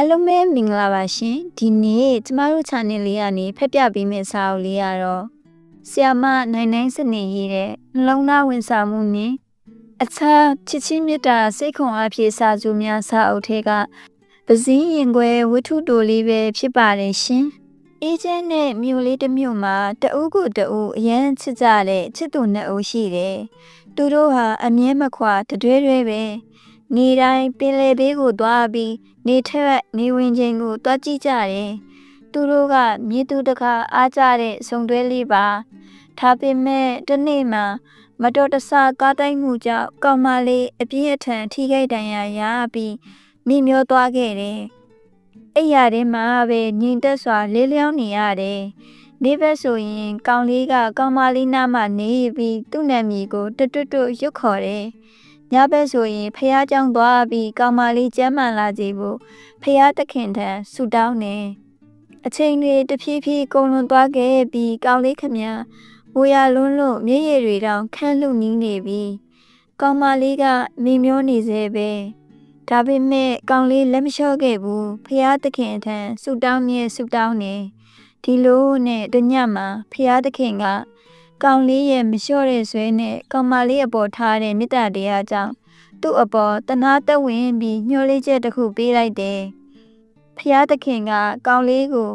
အားလုံးပဲမင်္ဂလာပါရှင်ဒီနေ့ကျမတို့ channel လေးကနေဖက်ပြပေးမယ့်စာအုပ်လေးကတော့ဆီယာမနိုင်နိုင်စနေရေးတဲ့နှလုံးသားဝန်ဆောင်မှုနဲ့အခြားချစ်ချင်းမြတ်တာစိတ်ခွန်အားဖြင့်စာစုများစာအုပ်ထဲကပဇင်းရင်ခွဲဝတ္ထုတိုလေးပဲဖြစ်ပါတယ်ရှင်အေဂျင့်နဲ့မြို့လေးတစ်မြို့မှာတအုပ်ကိုတအုပ်အရန်ချစ်ကြတဲ့ချစ်သူနှစ်အုပ်ရှိတယ်သူတို့ဟာအမြဲမခွာတတွဲတွဲပဲ နေတိုင်းပင်လယ်ဘေးကိုသွားပြီးနေထက်နေဝင်ခြင်းကိုတွားကြည့်ကြတယ်။သူတို့ကမြေသူတကာအားကြတဲ့ဆုံတွဲလေးပါ။ဒါပေမဲ့တနေ့မှမတော်တဆကားတိုင်းမှုကြောင့်ကောင်မလေးအပြင်းအထန်ထိခိုက်ဒဏ်ရာရပြီးမိမျောသွားခဲ့တယ်။အိယာထဲမှာပဲညင်သက်စွာလေးလျောင်းနေရတယ်။နေဘက်ဆိုရင်ကောင်လေးကကောင်မလေးနားမှာနေပြီးသူ့နာမည်ကိုတွတ်တွတ်ရွတ်ခေါ်တယ်။ ညဘက်ဆိုရင်ဖះเจ้าသွားပြီးကောင်မလေးကျမ်းမှန်လာကြဖို့ဖះတခင်ထံဆုတောင်းနေအချိန်တွေတဖြည်းဖြည်းကုန်လွန်သွားခဲ့ပြီးကောင်လေးခမညာဝေရလွန်းလို့မျက်ရည်တွေတောင်ခန့်လူနီးနေပြီကောင်မလေးကမိမျောနေစေပဲဒါပေမဲ့ကောင်လေးလက်မလျှော့ခဲ့ဘူးဖះတခင်ထံဆုတောင်းမြဲဆုတောင်းနေဒီလိုနဲ့တညမှာဖះတခင်က ကောင်လေးရဲ့မလျှော့တဲ့ဆွဲနဲ့ကောင်မလေးအပေါ်ထားတဲ့မေတ္တာတရားကြောင့်သူ့အပေါ်တနာသက်ဝင်ပြီးညှို့လေးချက်တစ်ခုပေးလိုက်တယ်။ဖျားသခင်ကကောင်လေးကို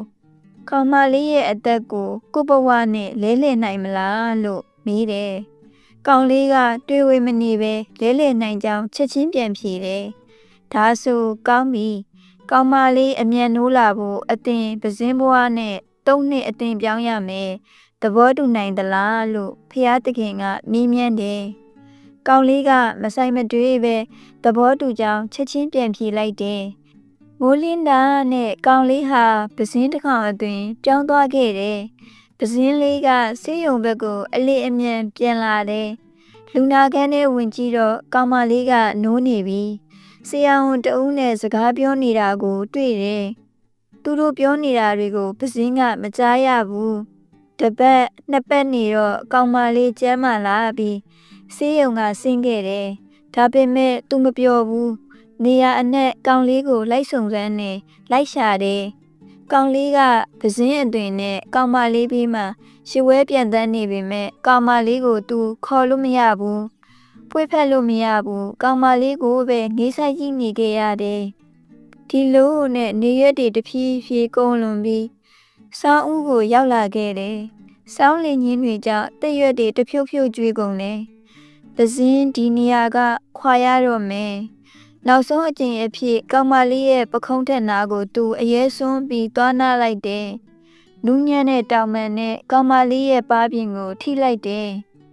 ကောင်မလေးရဲ့အသက်ကိုကိုဘဝနဲ့လဲလှယ်နိုင်မလားလို့မေးတယ်။ကောင်လေးကတွေးဝေမနေပဲလဲလှယ်နိုင်ကြောင်းချက်ချင်းပြန်ဖြေတယ်။ဒါဆိုကောင်းပြီ။ကောင်မလေးအမြန်နိုးလာဖို့အတင်ပဇင်းဘဝနဲ့သုံးနှစ်အတင်ပြောင်းရမယ်။ သဘောတူနိုင်သလားလို့ဖះသခင်ကမေးမြန်းတယ်။ကောင်လေးကမဆိုင်မတွေးပဲသဘောတူကြောင်းချက်ချင်းပြန်ဖြေလိုက်တယ်။မိုးလင်းတာနဲ့ကောင်လေးဟာပစင်းတစ်ကောင်အတွင်းပြောင်းသွားခဲ့တယ်။ပစင်းလေးကဆေးရုံဘက်ကိုအလေးအမြန်ပြန်လာတယ်။လူနာခန်းထဲဝင်ကြည့်တော့ကောင်မလေးကနိုးနေပြီ။ဆရာဝန်တဦးနဲ့စကားပြောနေတာကို တွေ့တယ်။သူတို့ပြောနေတာတွေကိုပစင်းကမကြားရဘူး။ တပတ်နှစ်ပတ်နေတော့ကောင်မလေးကျမ်းမာလာပြီးဆေးရုံကဆင်းခဲ့တယ်။ဒါပေမဲ့သူမပြောဘူး။နေရအနက်ကောင်လေးကိုလိုက်ဆုံစမ်းနေလိုက်ရှာတယ်။ကောင်လေးကပဇင်းအသွင်နဲ့ကောင်မလေးပြီးမှရှဝဲပြန်တန်းနေပေမဲ့ကောင်မလေးကိုသူခေါ်လို့မရဘူး။ပွေဖက်လို့မရဘူး။ကောင်မလေးကိုပဲငေးဆိုင်ကြည့်နေခဲ့ရတယ်။ဒီလိုနဲ့နေရက်တွေတဖြည်းဖြည်းကုန်လွန်ပြီး ဆောင်းဦးကိုရောက်လာခဲ့တယ်။ဆောင်းလင်ကြီးတွေကြောင့်တရွက်တွေတဖြုတ်ဖြုတ်ကျွေးကုန်တယ်။သဇင်းဒီနေရာကခွာရတော့မယ်။နောက်ဆုံးအကျင့်အဖြစ်ကောင်မလေးရဲ့ပခုံးထက်နာကိုသူအရေးစွန်းပြီးသွားနာလိုက်တယ်။နူးညံ့တဲ့တောင်မန်နဲ့ကောင်မလေးရဲ့ပါးပြင်ကိုထိလိုက်တယ်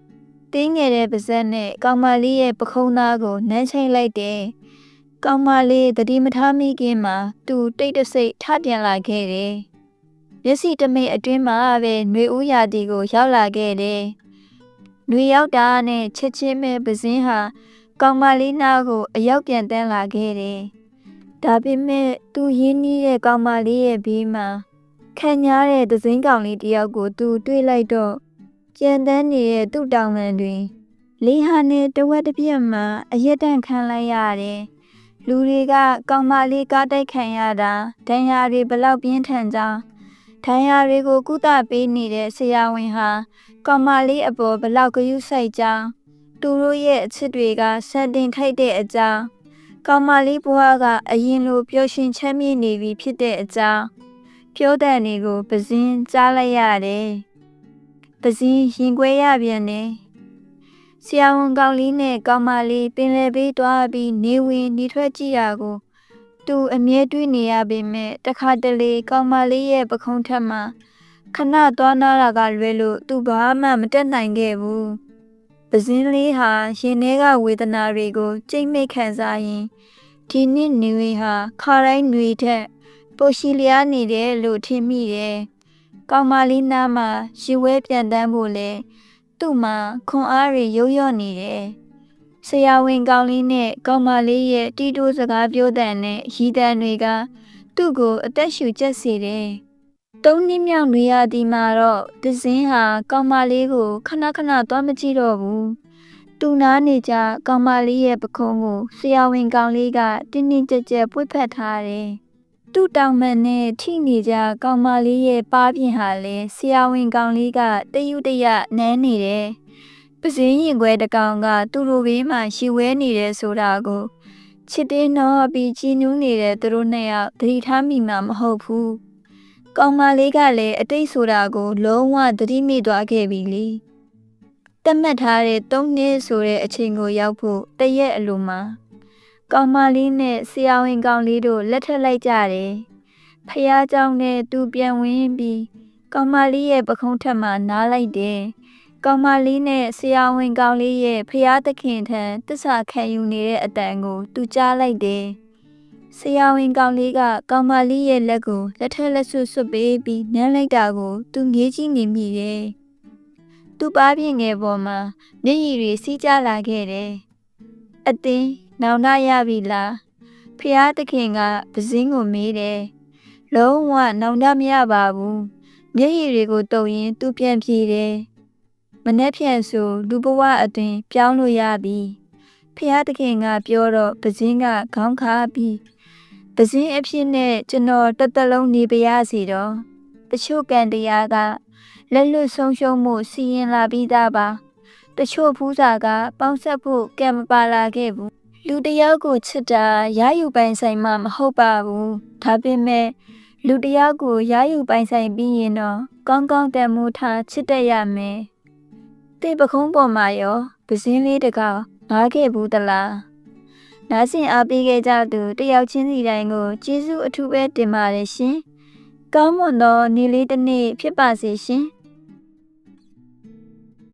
။တင်းငယ်တဲ့ပါဇက်နဲ့ကောင်မလေးရဲ့ပခုံးသားကိုနမ်းချိတ်လိုက်တယ်။ကောင်မလေးတတိမထားမိခင်မှာသူတိတ်တဆိတ်ထပြန်လာခဲ့တယ်။ မျက်စိတမိတ်အတွင်းမှာပဲຫນွေဦးရာတီကိုရောက်လာခဲ့တယ်။ຫນွေရောက်တာနဲ့ချက်ချင်းပဲပစင်းဟာကောင်မလေးနာကိုအရောက်ပြန်တန်းလာခဲ့တယ်။ဒါပေမဲ့သူရင်းနှီးတဲ့ကောင်မလေးရဲ့ဘေးမှာခံညားတဲ့သစင်းကောင်လေးတယောက်ကိုသူတွေ့လိုက်တော့ကြံတန်းနေတဲ့သူ့တောင်ပံတွင်လေးဟာနဲ့တဝက်တစ်ပြက်မှာအရက်တန့်ခံလိုက်ရတယ်။လူတွေကကောင်မလေးကားတိုက်ခံရတာဒဏ်ရာတွေဘလောက်ပြင်းထန်ကြောင်း ဒဏ်ရာတွေကိုကုသပေးနေတဲ့ဆရာဝန်ဟာကောင်မလေးအပေါ်ဘလောက်ကြယူဆိုင်ကြောင်းသူတို့ရဲ့အချစ်တွေကဆက်တင်ထိုက်တဲ့အကြောင်းကောင်မလေးဘွားကအရင်လိုပျော်ရွှင်ချမ်းမြေ့နေပြီဖြစ်တဲ့အကြောင်းပြောတဲ့နေကိုပဇင်းကြားလိုက်ရတယ်ပဇင်းရင်ခွဲရပြန်တယ်ဆရာဝန်ကောင်လေးနဲ့ကောင်မလေးပင်လယ်ဘေးသွားပြီးနေဝင်နေထွက်ကြည့်ရကို သူအမြဲတွေးနေရပေမဲ့တခါတလေကောင်မလေးရဲ့ပခုံးထက်မှာခဏသွားနာတာကလွဲလို့သူဘာမှမတက်နိုင်ခဲ့ဘူးပဇင်းလေးဟာရင်ထဲကဝေဒနာတွေကိုကြိတ်မိတ်ခံစားရင်ဒီနှစ်နေဝေဟာခါတိုင်းຫນွေထက်ပိုရှိလျားနေတယ်လို့ထင်မိတယ်ကောင်မလေးနားမှာရှိဝဲပြန်တန်းဖို့လဲသူ့မှာခွန်အားတွေရုပ်ရော့နေတယ် ဆရာဝန်ကောင်းလေးနဲ့ကောင်မလေးရဲ့တီတိုးစကားပြောတဲ့နဲ့ရီတန်တွေက သူ့ကိုအသက်ရှူကျက်စေတယ်။သုံးနှစ်မြောက်နေရဒီမှာတော့ဒဇင်းဟာကောင်မလေးကိုခဏခဏသွားမကြည့်တော့ဘူး။သူနာနေကြကောင်မလေးရဲ့ပခုံးကိုဆရာဝန်ကောင်းလေးကတင်းတင်းကြပ်ကြပ်ပွေ့ဖက်ထားတယ်။သူ့တောင်မှန်နဲ့ထိနေကြကောင်မလေးရဲ့ပါးပြင်ဟာလေဆရာဝန်ကောင်လေးကတယူတရနန်းနေတယ် ပစင်းရင်ခွဲတစ်ကောင်ကသူ့လိုဘေးမှာရှီဝဲနေတယ်ဆိုတာကိုချစ်တင်းတော့ပြီးကြည်နူးနေတဲ့သူတို့နှစ်ယောက်သတိထားမိမှာမဟုတ်ဘူးကောင်မလေးကလည်းအတိတ်ဆိုတာကို လုံးဝသတိမိသွားခဲ့ပြီလေတတ်မှတ်ထားတဲ့၃နှစ်ဆိုတဲ့အချိန်ကိုရောက်ဖို့တရက်အလိုမှာ ကောင်မလေးနဲ့ဆရာဝန်ကောင်လေးတို့လက်ထပ်လိုက်ကြတယ်။ဖះเจ้าနဲ့သူပြန်ဝင်ပြီး ကောင်မလေးရဲ့ပခုံးထက်မှနားလိုက်တယ်။ ကောင်မလေးနဲ့ဆရာဝန်ကောင်လေးရဲ့ဖះသခင်ထံတစ္ဆာခံယူနေတဲ့အတန်ကို သူကြားလိုက်တယ်။ဆရာဝန်ကောင်လေးကကောင်မလေးရဲ့လက်ကိုလက်ထက်လက်ဆွတ်ဆွတ်ပေးပြီးနမ်းလိုက်တာကို သူငေးကြည့်နေမိတယ်။သူပါပြင်းငယ်ပေါ်မှာမျက်ရည်တွေစီးကျလာခဲ့တယ်။အတင်းနောင်တရပြီလားဖះသခင်ကပစင်းကိုမေးတယ်လုံးဝနောင်တမရပါဘူးမျက်ရည်တွေကိုတုံရင်သူပြန်ပြေးတယ်မ နှက်ဖြန့်ဆိုလူဘဝအတွင် ပြောင်းလို့ရပြီဖះသခင်ကပြောတော့ပစင်းကခေါင်းခါပြီးပစင်းအဖြစ်နဲ့ကျွန်တော်တစ်သက်လုံးနေပါရစီတော့တချို့ကံတရားကလက်လွတ်ဆုံးရှုံးမှုစီရင်လာပြီးသားပါတချို့ဖူးစာကပေါင်းဆက်ဖို့ကံမပါလာခဲ့ဘူးလူတစ်ယောက်ကိုချစ်တာရယူပိုင်ဆိုင်မှမဟုတ်ပါဘူးဒါပေမဲ့လူတစ်ယောက်ကိုရယူပိုင်ဆိုင်ပြီးရင်တော့ကောင်းကောင်းတန်မိုးထားချစ်တတ်ရမယ် တေပခုံးပေါ်မှာရောပစင်းလေးတကောင်ငားခဲ့ဘူးတလားနားဆင်အားပေးခဲ့ကြသူတယောက်ချင်းစီတိုင်းကိုကျေးဇူးအထူးပဲတင်ပါတယ်ရှင်ကောင်းမွန်သောနေ့လေးတစ်နေ့ဖြစ်ပါစေရှင်